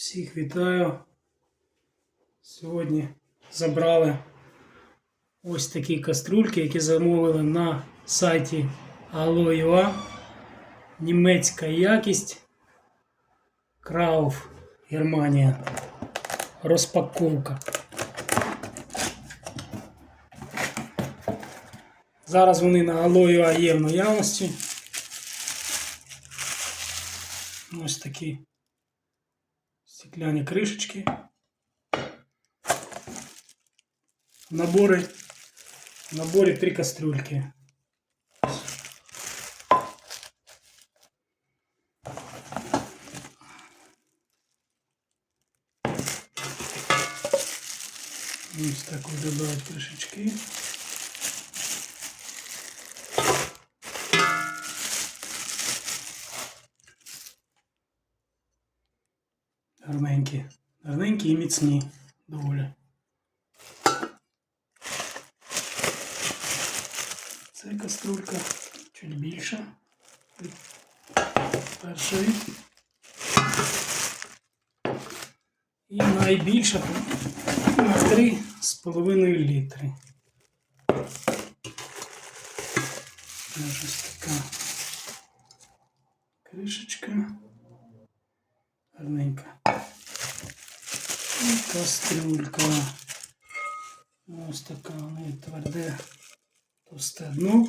Всіх вітаю. Сьогодні забрали ось такі каструльки, які замовили на сайті Allo.ua. Німецька якість. Крауф, Германія. Розпаковка. Зараз вони на Allo.ua є в наявності. Ось такі стекляні кришечки. В наборі, в наборі три кастрюльки. Ось так виглядають кришечки. Гарненькі. Гарненькі і міцні доволі. Це каструлька чуть більша. Першої. І найбільша на 3,5 літри. Теж ось така кришечка. Гарненька. Кастрюлька. Ось така у неї тверде товсте дно.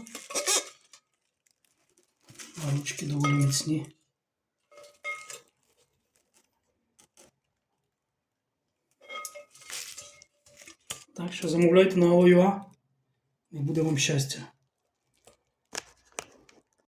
А ручки доволі міцні. Так що замовляйте на Allo.ua. І буде вам щастя.